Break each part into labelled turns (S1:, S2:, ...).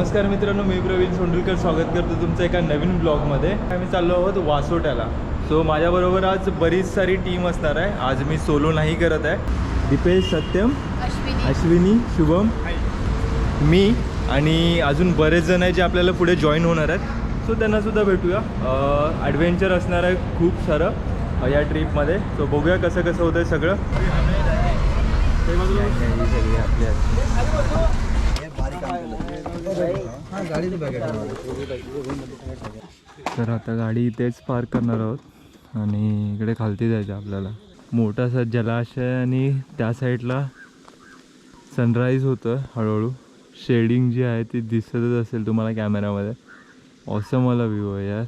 S1: नमस्कार मित्रांनो मी प्रवीण सोंडुलकर. स्वागत करतो तुमचं एका नवीन ब्लॉगमध्ये आम्ही चाललो आहोत वासोट्याला. सो माझ्याबरोबर आज बरीच सारी टीम असणार आहे. आज मी सोलो नाही करत आहे. दीपेश सत्यम
S2: अश्विनी.
S1: शुभम मी आणि अजून बरेच जण आहे जे आपल्याला पुढे जॉईन होणार आहेत. सो त्यांना सुद्धा भेटूया. ॲडव्हेंचर असणार आहे खूप सारं या ट्रिपमध्ये सो बघूया कसं कसं होतं सगळं. तर आता गाडी इथेच पार्क करणार आहोत. आणि इकडे खालती जायचं आपल्याला. मोठासा जलाशय आणि त्या साईडला सनराईज होतं हळूहळू. शेडिंग जी आहे ती दिसतच असेल तुम्हाला कॅमेरामध्ये असं मला व्ह्यू आहे यार.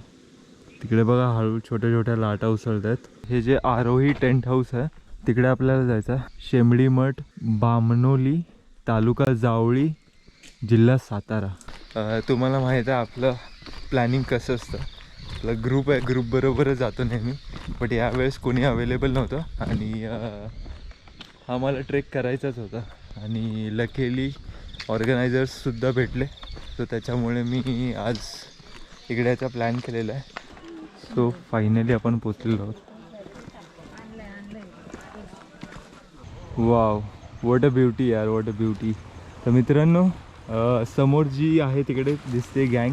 S1: तिकडे बघा हळू छोट्या छोट्या लाटा उसळत आहेत हे जे आरोही टेंट हाऊस आहे तिकडे आपल्याला जायचं आहे. शेमडी मठ बामणोली तालुका जावळी जिल्हा सातारा. तुम्हाला माहीत आहे आपलं प्लॅनिंग कसं असतं? आपला ग्रुप आहे ग्रुप बरोबरच जातो नेहमी. बट यावेळेस कोणी अवेलेबल नव्हतं. आणि आम्हाला हा मला ट्रेक करायचाच होता. आणि लकेली ऑर्गनायझर्ससुद्धा भेटले. सो त्याच्यामुळे मी आज इकडे याचा प्लॅन केलेला आहे. सो फायनली आपण पोचलेलो आहोत. वाव वॉट अ ब्युटी यार वॉट अ ब्युटी तर मित्रांनो समोर जी आहे तिकडे दिसते गँग.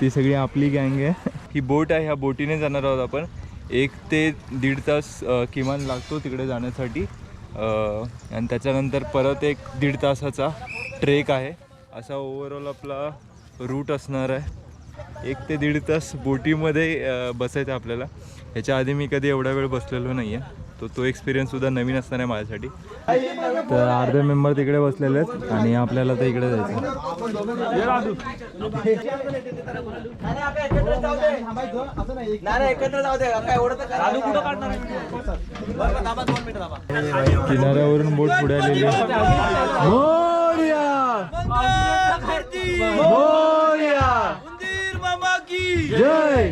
S1: ती सगळी आपली गँग आहे. ही बोट आहे ह्या बोटीने जाणार आहोत आपण. एक ते दीड तास किमान लागतो तिकडे जाण्यासाठी. आणि त्याच्यानंतर परत एक दीड तासाचा ट्रेक आहे. असा ओव्हरऑल आपला रूट असणार आहे. एक ते दीड तास बोटीमध्ये बसायचं आहे आपल्याला. ह्याच्या आधी मी कधी एवढा वेळ बसलेलो नाही आहे तो तो एक्सपिरियन्ससुद्धा नवीन असणार आहे माझ्यासाठी. तर अर्धे मेंबर तिकडे बसलेले आहेत आणि आपल्याला तर इकडे जायचं किनाऱ्यावरून बोट पुढे आलेली आहे. जय!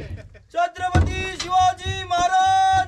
S3: छत्रपती शिवाजी महाराज।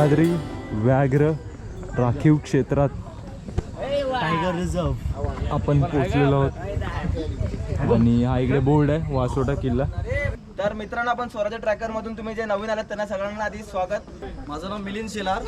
S1: सह्याद्री व्याघ्र राखीव क्षेत्रात
S3: टायगर रिझर्व
S1: आपण पोचलेलो आहोत. आणि हा इकडे बोर्ड आहे वासोटा किल्ला.
S3: तर मित्रांनो आपण स्वराज्य ट्रॅकर मधून तुम्ही जे नवीन आलात त्यांना सगळ्यांना आधी स्वागत. माझं नाव मिलिंद शेलार.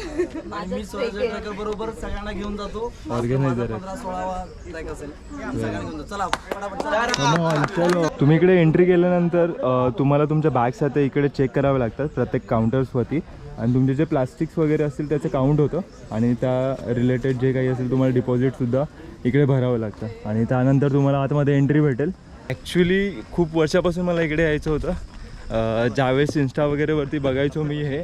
S3: आणि मी स्वराज्य ट्रॅकर बरोबर सगळ्यांना घेऊन जातो. पंधरा सोळावा ट्रॅक असेल. सगळ्यांना घेऊन जातो. चला पटापट
S1: चलो. तुम्ही इकडे एंट्री केल्यानंतर अ, तुम्हाला तुमच्या बॅग्स आहेत ते इकडे चेक करावे लागतात प्रत्येक काउंटर्सवरती आणि तुमचे जे प्लास्टिक्स वगैरे असतील त्याचं काउंट होतं. आणि त्या रिलेटेड जे काही असेल तुम्हाला डिपॉझिटसुद्धा इकडे भरावं लागतं. आणि त्यानंतर तुम्हाला आतमध्ये एंट्री भेटेल. ॲक्च्युली खूप वर्षापासून मला इकडे यायचं होतं. ज्यावेळेस इन्स्टा वगैरेवरती बघायचो मी हे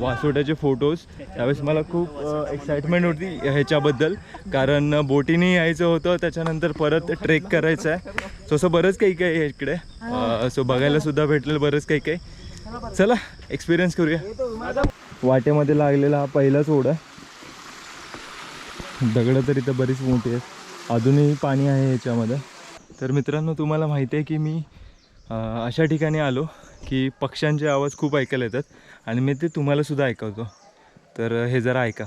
S1: वासोट्याचे फोटोज त्यावेळेस मला खूप एक्साइटमेंट होती ह्याच्याबद्दल. कारण बोटीने यायचं होतं त्याच्यानंतर परत ट्रेक करायचं आहे सो असं बरंच काही काही आहे इकडे. सो बघायला सुद्धा भेटलेलं बरंच काही काही. चला एक्सपिरियन्स करूया. वाटेमध्ये लागलेला हा पहिलाच ओढ आहे. दगडं तर इथं बरीच मोठी आहेत. अजूनही पाणी आहे याच्यामध्ये. तर मित्रांनो तुम्हाला माहिती आहे की मी अशा ठिकाणी आलो की पक्ष्यांचे आवाज खूप ऐकायला येतात आणि मी ते तुम्हाला सुद्धा ऐकवतो. तर हे जरा ऐका.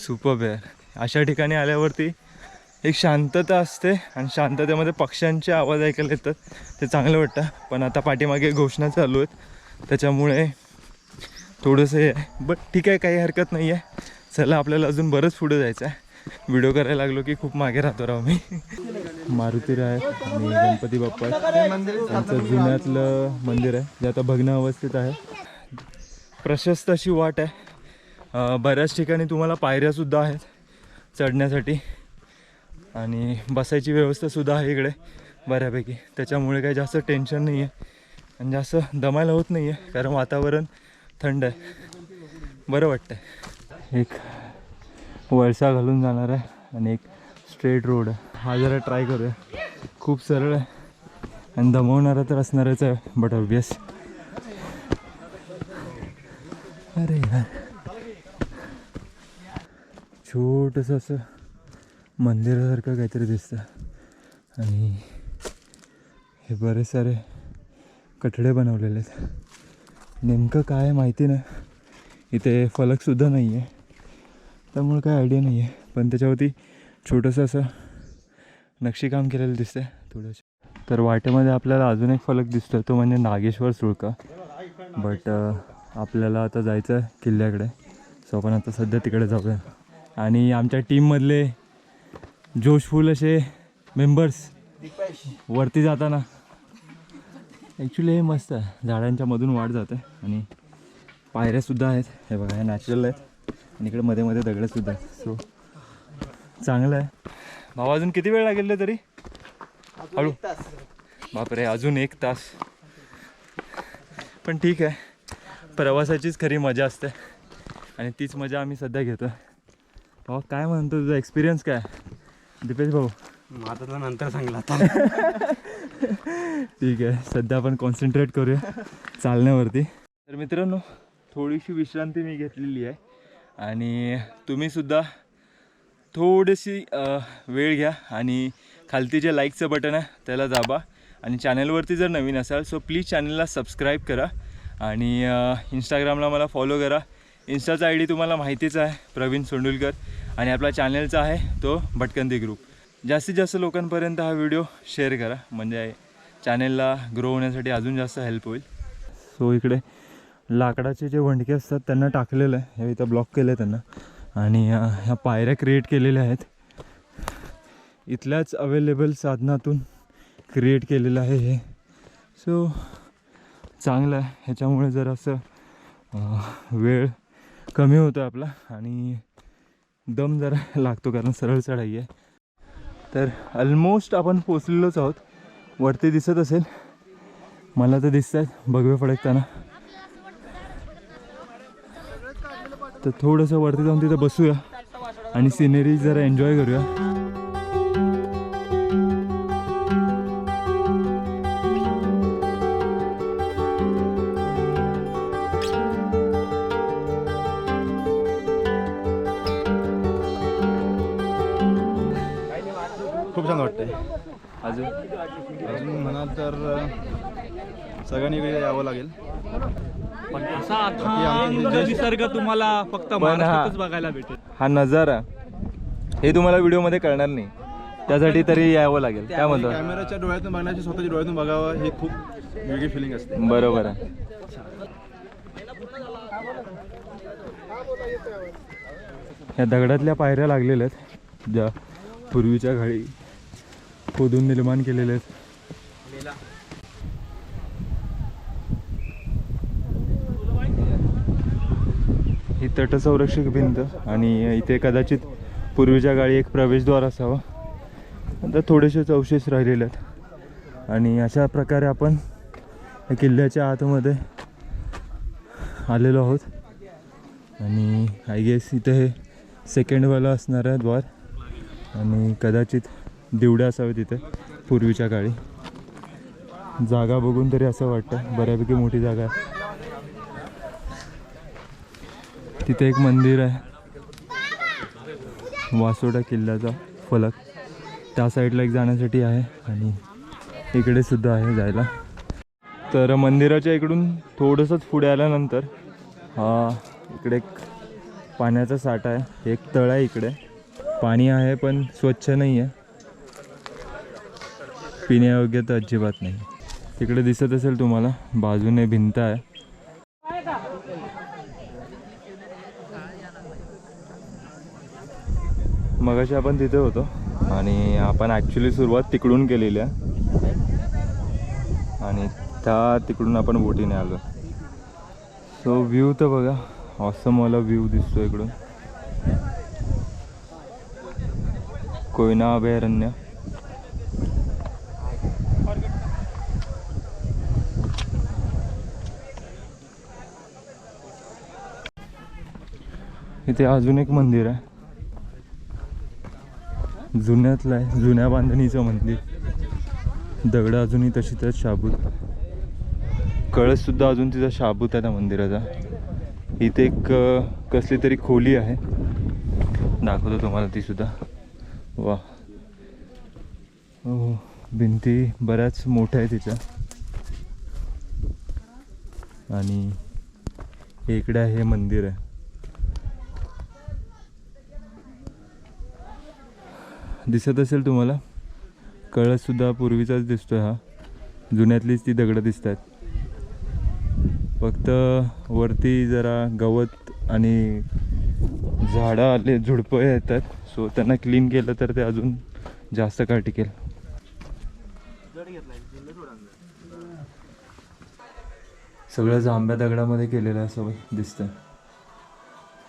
S1: सुपर यार अशा ठिकाणी आल्यावरती एक शांतता असते आणि शांततेमध्ये पक्ष्यांचे आवाज ऐकायला येतात. ते चांगलं वाटतं. पण आता पाठीमागे घोषणा चालू आहेत. त्याच्यामुळे थोडंसं हे आहे बट ठीक आहे काही हरकत नाही आहे. चला आपल्याला अजून बरंच पुढे जायचं आहे. व्हिडिओ करायला लागलो की खूप मागे राहतो राव मी. मारुती राय आणि गणपती बाप्पा. त्यांचं जुन्यातलं मंदिर आहे जे आता भग्न अवस्थेत आहे. प्रशस्त अशी वाट आहे. बऱ्याच ठिकाणी तुम्हाला पायऱ्यासुद्धा आहेत चढण्यासाठी. आणि बसायची व्यवस्थासुद्धा आहे इकडे बऱ्यापैकी. त्याच्यामुळे काही जास्त टेन्शन नाही आहे आणि जास्त दमायला होत नाही आहे कारण वातावरण थंड आहे. बरं वाटतं एक वळसा घालून जाणार आहे आणि एक स्ट्रेट रोड आहे. हा जरा ट्राय करूया. खूप सरळ आहे आणि दमवणारा तर असणारच आहे बट ऑब्वियस अरे यार. छोटंसं असं मंदिरासारखं काहीतरी दिसतं. आणि हे बरेच सारे कठडे बनवलेले आहेत. नेमकं काय माहिती नाही. इथे फलकसुद्धा नाही आहे. त्यामुळे काय आयडिया नाही आहे. पण त्याच्यावरती छोटंसं असं नक्षीकाम केलेलं दिसतंय थोडंसं. तर वाटेमध्ये आपल्याला अजून एक फलक दिसतो तो म्हणजे नागेश्वर सुळका. बट आपल्याला आता जायचं आहे किल्ल्याकडे. सो आपण आता सध्या तिकडे जाऊया. आणि आमच्या टीममधले जोशफुल असे मेंबर्स वरती जाताना. ॲक्च्युली हे मस्त आहे. झाडांच्या मधून वाढ जाते आणि पायऱ्यासुद्धा आहेत. हे बघा हे नॅचरल आहेत. आणि इकडे मध्ये मध्ये दगडंसुद्धा आहेत. सो चांगलं आहे. भाऊ अजून किती वेळ लागेल तरी? हळू. बापरे अजून एक तास. पण ठीक आहे. प्रवासाचीच खरी मजा असते. आणि तीच मजा आम्ही सध्या घेतो भाऊ काय म्हणतो तुझा एक्सपिरियन्स काय? दीपेश भाऊ.
S2: तुला नंतर सांगला आता.
S1: ठीक आहे सध्या आपण कॉन्सन्ट्रेट करूया चालण्यावरती. तर मित्रांनो थोडीशी विश्रांती मी घेतलेली आहे. आणि तुम्हीसुद्धा थोडीशी वेळ घ्या आणि खालती जे लाईकचं बटन आहे त्याला दाबा. आणि चॅनलवरती जर नवीन असाल सो प्लीज चॅनलला सबस्क्राईब करा. आणि इंस्टाग्रामला मला फॉलो करा. इन्स्टाचा आय डी तुम्हाला माहितीच आहे प्रवीण सोंडुलकर. आणि आपला चॅनलचा आहे तो भटकंती ग्रुप जास्तीत जास्त लोकांपर्यंत हा व्हिडिओ शेअर करा. म्हणजे चॅनेलला ग्रो होण्यासाठी अजून जास्त हेल्प होईल. सो इकडे लाकडाचे जे वंडके असतात त्यांना टाकलेलं आहे. हे इथं ब्लॉक केलं आहे त्यांना. आणि ह्या पायऱ्या क्रिएट केलेल्या आहेत. इथल्याच अवेलेबल साधनातून क्रिएट केलेलं आहे हे. सो चांगलं आहे. ह्याच्यामुळे जर असं वेळ कमी होतो आपला आणि दम जरा लागतो कारण सरळ चढाई आहे. तर ऑलमोस्ट आपण पोचलेलोच आहोत. वरती दिसत असेल. मला तर दिसत आहेत भगवे फडकताना. तर थोडंसं वरती जाऊन तिथं बसूया आणि सिनेरी जरा एन्जॉय करूया. अजून
S2: अजून म्हणाल तर सगळ्यांनी इकडे यावं लागेल.
S4: पण असा
S2: जे-
S4: निसर्ग तुम्हाला फक्त
S1: हा-
S4: महाराष्ट्रातच बघायला भेटेल.
S1: हा नजारा हे तुम्हाला व्हिडिओमध्ये कळणार नाही. त्यासाठी तरी यावं लागेल. काय म्हणतो?
S2: कॅमेराच्या डोळ्यातून बघण्याची स्वतःच्या डोळ्यातून बघावं हे खूप वेगळी फिलिंग असते.
S1: बरोबर आहे. ह्या दगडातल्या पायऱ्या लागलेल्या आहेत. ज्या पूर्वीच्या काळी खोदून निर्माण केलेले आहेत. ही तटसंरक्षक भिंत आणि इथे कदाचित पूर्वीच्या काळी एक प्रवेशद्वार असावा. आता थोडेसेच अवशेष राहिलेले आहेत. आणि अशा प्रकारे आपण या किल्ल्याच्या आतमध्ये आलेलो आहोत. आणि आय गेस इथे हे सेकंडवाला असणार आहे द्वार. आणि कदाचित दिवड्या असावे तिथे पूर्वीच्या काळी. जागा बघून तरी असं वाटतं बऱ्यापैकी मोठी जागा आहे. तिथे एक मंदिर आहे. वासोडा किल्ल्याचा फलक. त्या साईडला एक जाण्यासाठी आहे आणि इकडे सुद्धा आहे जायला. तर मंदिराच्या इकडून थोडंसंच पुढे आल्यानंतर हा इकडे एक पाण्याचा साठा आहे. एक तळ आहे इकडे. पाणी आहे पण स्वच्छ नाही आहे पिण्यायोग्य तर अजिबात नाही. तिकडे दिसत असेल तुम्हाला बाजूने भिंत आहे. मगाशी आपण तिथे होतो आणि आपण ॲक्च्युली सुरुवात तिकडून केलेली आहे. आणि त्या तिकडून आपण बोटीने आलो. सो व्ह्यू तर बघा असं मला व्ह्यू दिसतो इकडून. कोयना अभयारण्य. इथे अजून एक मंदिर आहे. जुन्यातलं आहे जुन्या बांधणीचं मंदिर. दगड अजूनही तशी तर शाबूत. कळससुद्धा अजून तिचा शाबूत आहे त्या मंदिराचा. इथे एक कसली तरी खोली आहे. दाखवतो तुम्हाला ती सुद्धा. वा. हो भिंती बऱ्याच मोठ्या आहे तिच्या आणि हे इकडे आहे हे मंदिर आहे. दिसत असेल तुम्हाला? कळससुद्धा पूर्वीचाच दिसतोय हा. जुन्यातलीच ती दगडं दिसत आहेत फक्त वरती जरा गवत आणि झाडं आले झुडपं येतात. सो त्यांना क्लीन केलं तर ते अजून जास्त काळ टिकेल. सगळं जांभ्या दगडामध्ये केलेलं असं दिसतं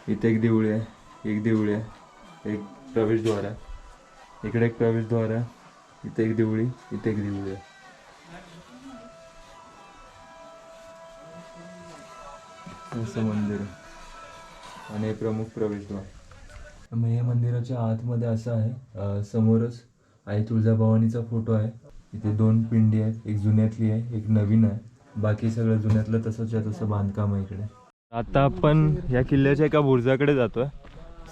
S1: इथे एक देवळी आहे एक देवळी आहे एक प्रवेशद्वार आहे. इकडे एक प्रवेशद्वार आहे. इथे एक देवळी इथे एक देवळी आहे. असं मंदिर आहे. आणि प्रमुख प्रवेशद्वार मग या मंदिराच्या आतमध्ये असं आहे. समोरच आई तुळजाभवानीचा फोटो आहे. इथे दोन पिंडी आहेत. एक जुन्यातली आहे एक नवीन आहे. बाकी सगळं जुन्यातलं तसंच आहे तसं बांधकाम आहे इकडे. आता आपण या किल्ल्याच्या एका बुर्जाकडे जातोय.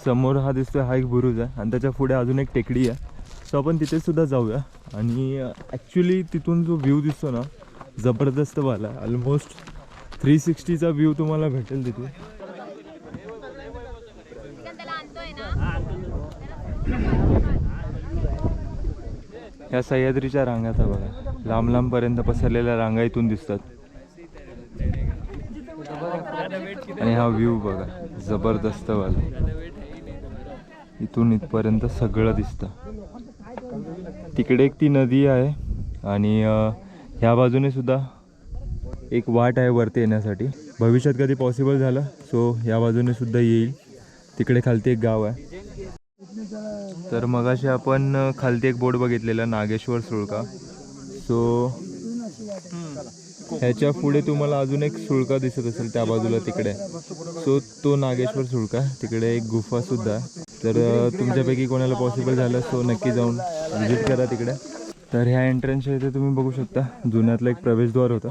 S1: समोर हा दिसतोय हा एक बुरुज आहे आणि त्याच्या पुढे अजून एक टेकडी आहे. सो आपण तिथे सुद्धा जाऊया. आणि ॲक्च्युली तिथून जो व्ह्यू दिसतो ना जबरदस्त वाला ऑलमोस्ट थ्री सिक्स्टीचा व्ह्यू तुम्हाला भेटेल तिथे. या सह्याद्रीच्या रांगात बघा. लांब लांबपर्यंत पसरलेल्या रांगा इथून दिसतात. आणि हा व्ह्यू बघा. जबरदस्त वाला. इथून इथपर्यंत सगळं दिसतं. तिकडे एक ती नदी आहे आणि ह्या बाजूने सुद्धा एक वाट आहे वरती येण्यासाठी. भविष्यात कधी पॉसिबल झालं सो या बाजूने सुद्धा येईल. तिकडे खालती एक गाव आहे. तर मगाशी आपण खालती एक बोर्ड बघितलेला नागेश्वर सुळका. सो ह्याच्या पुढे तुम्हाला अजून एक सुळका दिसत असेल त्या बाजूला तिकडे. सो तो नागेश्वर सुळका. तिकडे एक गुफा सुद्धा आहे. तर तुमच्यापैकी कोणाला पॉसिबल झालं सो नक्की जाऊन व्हिजिट करा तिकडे. तर ह्या एंट्रन्सच्या इथे तुम्ही बघू शकता जुन्यातलं एक प्रवेशद्वार होता.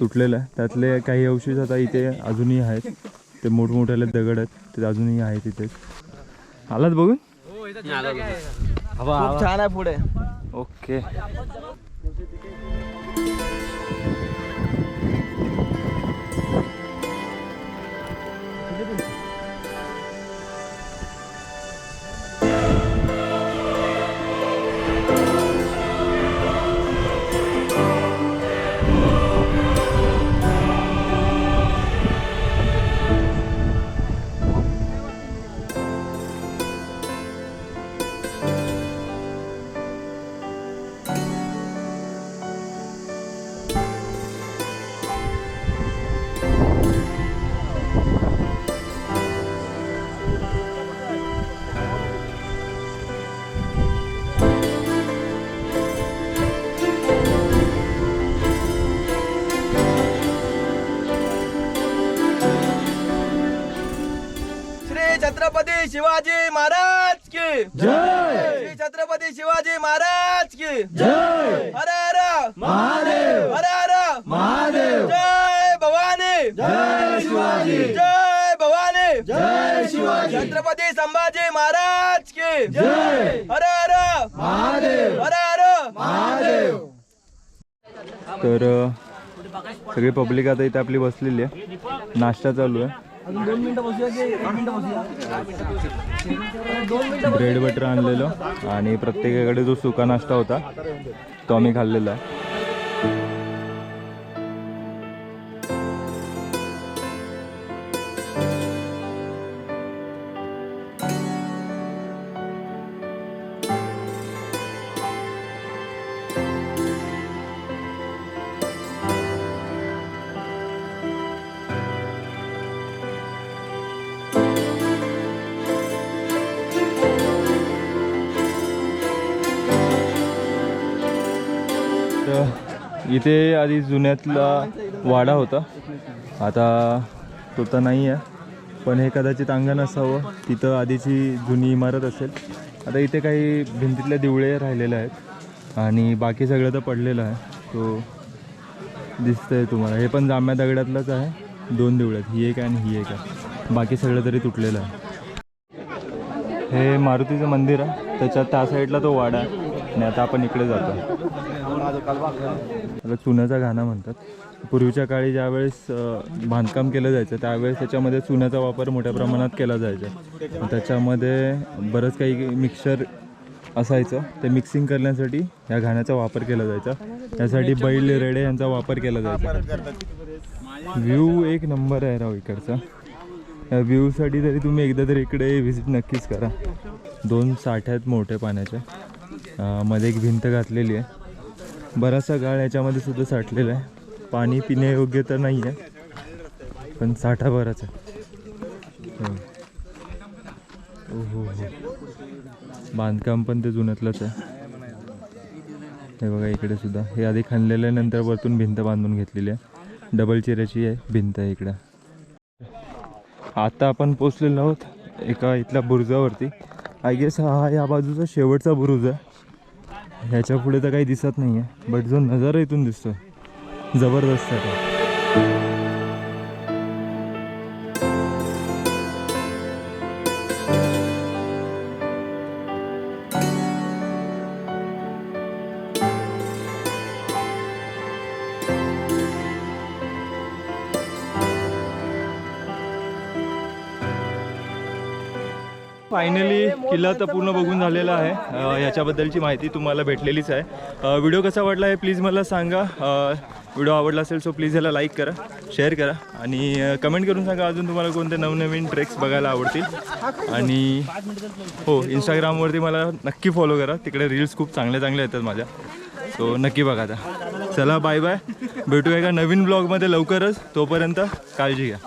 S1: तुटलेलं आहे. त्यातले काही अवशेष आता इथे अजूनही आहेत. ते मोठमोठ्याले दगड आहेत. ते अजूनही आहेत इथे. आलात बघून?
S3: खूप छान आहे पुढे.
S1: ओके.
S3: शिवाजी महाराज की. जय. श्री छत्रपती शिवाजी महाराज की. जय. हर हर. महादेव. हर हर. महादेव. जय भवानी. जय शिवाजी. जय भवानी. जय शिवाजी. छत्रपती संभाजी महाराज की. जय. हर हर. महादेव. हर हर. महादेव.
S1: तर सगळी पब्लिक आता इथे आपली बसलेली आहे. नाश्ता चालू आहे. ब्रेड बटर आणलेलं आणि प्रत्येकाकडे जो सुका नाश्ता होता तो आम्ही खाल्लेला आहे. इथे आधी जुन्यातला वाडा होता. आता तो तर नाही आहे पण हे कदाचित अंगण असावं. तिथं आधीची जुनी इमारत असेल. आता इथे काही भिंतीतले दिवळे राहिलेले आहेत आणि बाकी सगळं तर पडलेलं आहे. तो दिसतंय तुम्हाला. हे पण जांभ्या दगडातलंच आहे. दोन दिवळे आहेत ही एक आहे आणि ही एक आहे. बाकी सगळं तरी तुटलेलं आहे. हे मारुतीचं मंदिर आहे. त्याच्यात त्या साईडला तो वाडा आहे. आणि आता आपण इकडे जातो. त्याला चुन्याचा घाणा म्हणतात. पूर्वीच्या काळी ज्यावेळेस बांधकाम केलं जायचं त्यावेळेस त्याच्यामध्ये चुन्याचा वापर मोठ्या प्रमाणात केला जायचा. त्याच्यामध्ये बरंच काही मिक्सर असायचं. ते मिक्सिंग करण्यासाठी ह्या घाण्याचा वापर केला जायचा. त्यासाठी बैल रेडे यांचा वापर केला जायचा. व्ह्यू एक नंबर आहे राव इकडचा. या व्ह्यूसाठी तरी तुम्ही एकदा तरी इकडे व्हिजिट नक्कीच करा. दोन साठ्या आहेत मोठे पाण्याच्या मध्ये एक भिंत घातलेली आहे. बराचसा गाळ याच्यामध्ये सुद्धा साठलेला आहे. पाणी पिण्यायोग्य तर नाही आहे पण साठा बराच आहे. हो. ओ हो. हो बांधकाम पण ते जुन्यातलंच आहे. हे बघा इकडे सुद्धा. हे आधी खणलेलं आहे नंतर वरतून भिंत बांधून घेतलेली आहे. डबल चेऱ्याची आहे भिंत आहे इकडं. आता आपण पोचलेलो आहोत एका इथल्या बुरुजावरती. आय गेस हा या बाजूचा शेवटचा बुरुज आहे. ह्याच्या पुढे तर काही दिसत नाही आहे बट जो नजारा इथून दिसतो जबरदस्त आहे फायनली किल्ला तर पूर्ण बघून झालेला आहे. याच्याबद्दलची माहिती तुम्हाला भेटलेलीच आहे. व्हिडिओ कसा वाटला आहे प्लीज मला सांगा. व्हिडिओ आवडला असेल सो प्लीज याला लाईक करा शेअर करा आणि कमेंट करून सांगा अजून तुम्हाला कोणते नवनवीन ट्रेक्स बघायला आवडतील. आणि हो इंस्टाग्रामवरती मला नक्की फॉलो करा. तिकडे रील्स खूप चांगल्या चांगल्या येतात माझ्या. सो नक्की बघा आता. चला बाय बाय भेटूया एका नवीन ब्लॉगमध्ये लवकरच. तोपर्यंत काळजी घ्या.